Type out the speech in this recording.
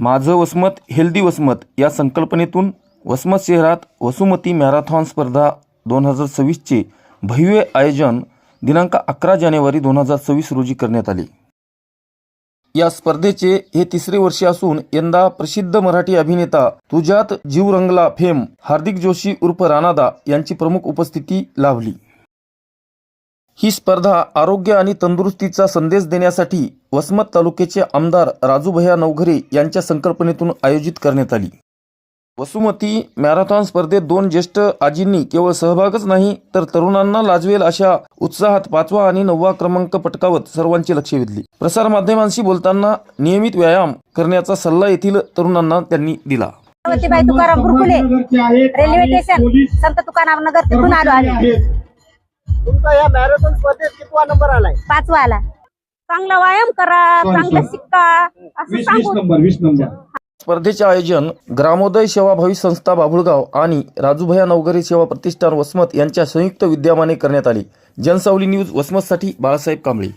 माझं वसमत हेल्दी वसमत या संकल्पनेतून वसमत शहरात वसुमती मॅरेथॉन स्पर्धा दोन हजार सव्वीसचे भव्य आयोजन दिनांक अकरा जानेवारी दोन हजार सव्वीस रोजी करण्यात आले. या स्पर्धेचे हे तिसरे वर्ष असून यंदा प्रसिद्ध मराठी अभिनेता तुझ्यात जीव रंगला फेम हार्दिक जोशी उर्फ राणादा यांची प्रमुख उपस्थिती लाभली. ही स्पर्धा आरोग्य आणि तंदुरुस्तीचा संदेश देण्यासाठी वसमत तालुक्याचे आमदार राजूभया नवघरे यांच्या संकल्पनेतून आयोजित करण्यात आली. वसुमती मॅरेथॉन स्पर्धेत दोन ज्येष्ठ आजींनी केवळ सहभागच नाही तर तरुणांना लाजवेल अशा उत्साहात पाचवा आणि नववा क्रमांक पटकावत सर्वांचे लक्ष वेधले. प्रसारमाध्यमांशी बोलताना नियमित व्यायाम करण्याचा सल्ला येथील तरुणांना त्यांनी दिला. तुकाराम रेल्वे स्टेशन संत तुकाराम नगर तिथून आलो तुमचा या मॅरेथॉन स्पर्धेत कितवा नंबर आलाय? पाचवा आला. चांगला व्यायाम करा चांगलं शिका असं सांगू नंबर वीस नंबर स्पर्धेचे आयोजन ग्रामोदय सेवाभावी संस्था बाभुळगाव आणि राजूभैया नवघरे सेवा प्रतिष्ठान वसमत यांच्या संयुक्त विद्यमाने करण्यात आले. जनसावली न्यूज वसमतसाठी बाळासाहेब कांबळे.